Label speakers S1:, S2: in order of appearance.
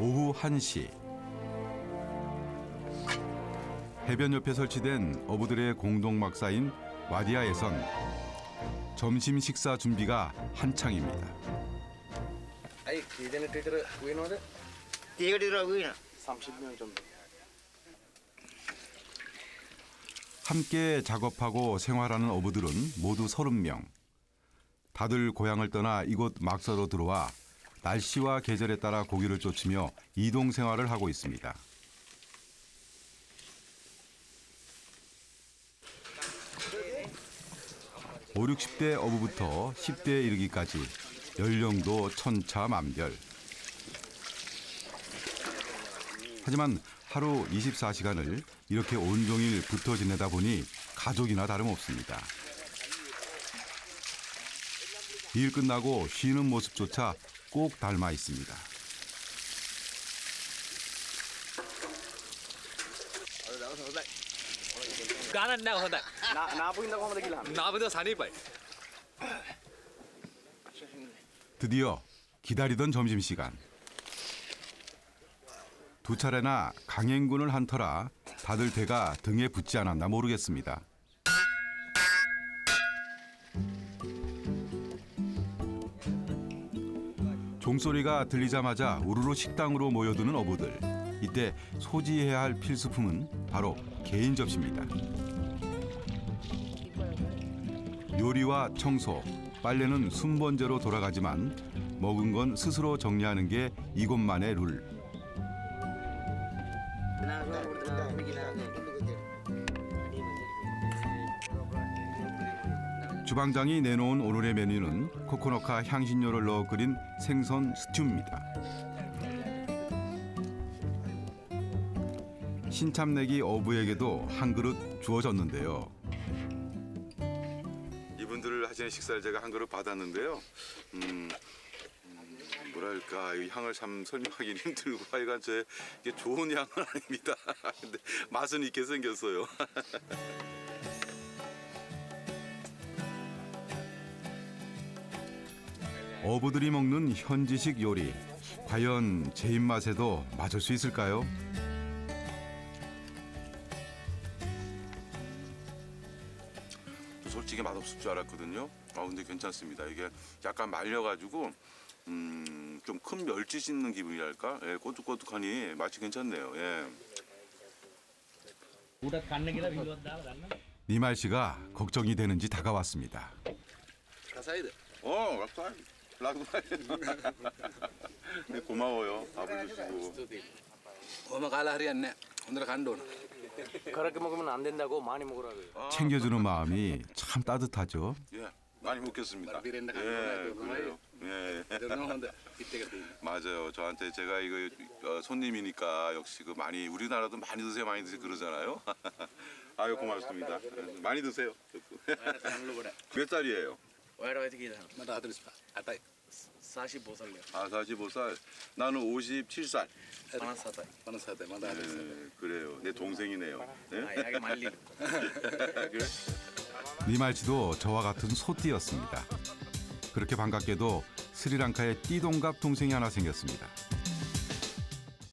S1: 오후 1시. 해변 옆에 설치된 어부들의 공동 막사인 와디아에선 점심 식사 준비가 한창입니다.
S2: 아이 이제는 띠들어 우이노데
S3: 띠거리라고 이나
S2: 30명 정도.
S1: 함께 작업하고 생활하는 어부들은 모두 30명. 다들 고향을 떠나 이곳 막사로 들어와 날씨와 계절에 따라 고기를 쫓으며 이동 생활을 하고 있습니다. 오 60대 어부부터 10대에 이르기까지 연령도 천차만별. 하지만 하루 24시간을 이렇게 온종일 붙어 지내다 보니 가족이나 다름없습니다. 일 끝나고 쉬는 모습조차 꼭 닮아 있습니다. 드디어 기다리던 점심시간. 두 차례나 강행군을 한 터라 다들 배가 등에 붙지 않았나 모르겠습니다. 종소리가 들리자마자 우르르 식당으로 모여드는 어부들. 이때 소지해야 할 필수품은 바로 개인 접시입니다. 요리와 청소, 빨래는 순번제로 돌아가지만 먹은 건 스스로 정리하는 게 이곳만의 룰. 주방장이 내놓은 오늘의 메뉴는 코코넛과 향신료를 넣어 끓인 생선 스튜입니다. 신참내기 어부에게도 한 그릇 주어졌는데요. 이분들 하시는 식사를 제가 한 그릇 받았는데요. 음, 음, 뭐랄까 이 향을 참 설명하기는 힘들고 하여간 제 이게 좋은 향은 아닙니다. 근데 맛은 있게 생겼어요. 어부들이 먹는 현지식 요리 과연 제 입맛에도 맞을 수 있을까요? 솔직히 맛없을 줄 알았거든요. 아 근데 괜찮습니다. 이게 약간 말려가지고 음, 좀 큰 멸치 씹는 기분이랄까? 예, 꼬득꼬득하니 맛이 괜찮네요. 예. 니말 씨가 걱정이 되는지 다가왔습니다.
S2: 가사이드.
S1: 어, 왔다 라고 말했는데 고마워요 밥을 주시고.
S4: 고마가라 하리안네.
S2: 오늘 간돈 그렇게 먹으면 안 된다고 많이 먹으라고요.
S1: 아, 챙겨주는 마음이 참 따뜻하죠. 예 많이 먹겠습니다. 예 그래요. 예. 맞아요. 저한테 제가 이거 어, 손님이니까 역시 그 많이 우리나라도 많이 드세요 많이 드세요 그러잖아요. 아유 고맙습니다. 아, 많이 드세요. 아, 몇 살이에요?
S2: Where are you
S4: from? 나
S2: 아들 스파. 아따. 45살이요.
S1: 아 45살. 나는 57살.
S4: 하나
S1: 사다. 하나 사다. 마다 아들 네, 그래요. 내 동생이네요.
S2: 네?
S1: 아,
S2: 야게 말리.
S1: 리말치도 저와 같은 소띠였습니다. 그렇게 반갑게도 스리랑카에 띠동갑 동생이 하나 생겼습니다.